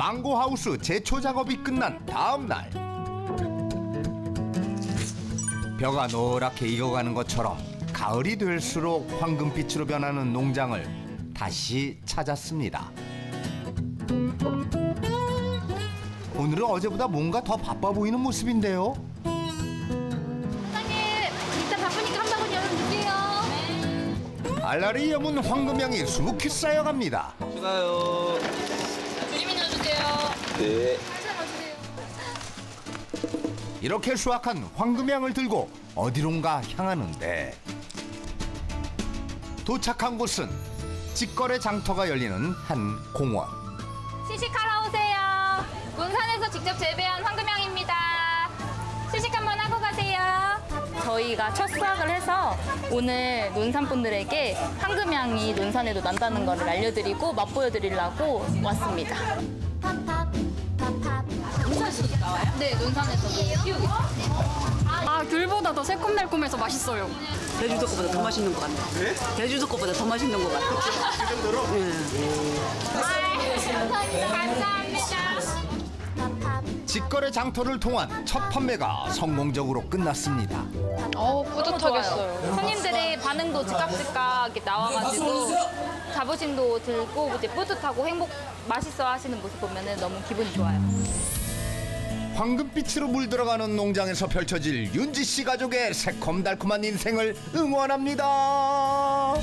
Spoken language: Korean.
망고하우스 제초 작업이 끝난 다음 날 벼가 노랗게 익어가는 것처럼 가을이 될수록 황금빛으로 변하는 농장을 다시 찾았습니다. 오늘은 어제보다 뭔가 더 바빠 보이는 모습인데요. 사장님, 이따 바쁘니까 한 바구니 열어줄게요. 알알이 여문 황금향이 수북히 쌓여갑니다. 추가요. 네. 이렇게 수확한 황금향을 들고 어디론가 향하는데 도착한 곳은 직거래 장터가 열리는 한 공원. 시식하러 오세요. 논산에서 직접 재배한 황금향입니다. 시식 한번 하고 가세요. 저희가 첫 수확을 해서 오늘 논산분들에게 황금향이 논산에도 난다는 것을 알려드리고 맛보여드리려고 왔습니다. 네, 논산에서도 키우고. 아 귤보다 더 새콤달콤해서 맛있어요. 제주도 거보다 더 맛있는 것 같네. 제주도 거보다 더 맛있는 것 같아. 감사합니다. 직거래 장터를 통한 첫 판매가 성공적으로 끝났습니다. 어, 뿌듯하겠어요. 반응도 즉각즉각 이렇게 나와가지고 자부심도 들고 이제 뿌듯하고 행복, 맛있어 하시는 모습 보면 너무 기분이 좋아요. 황금빛으로 물들어가는 농장에서 펼쳐질 윤지 씨 가족의 새콤달콤한 인생을 응원합니다.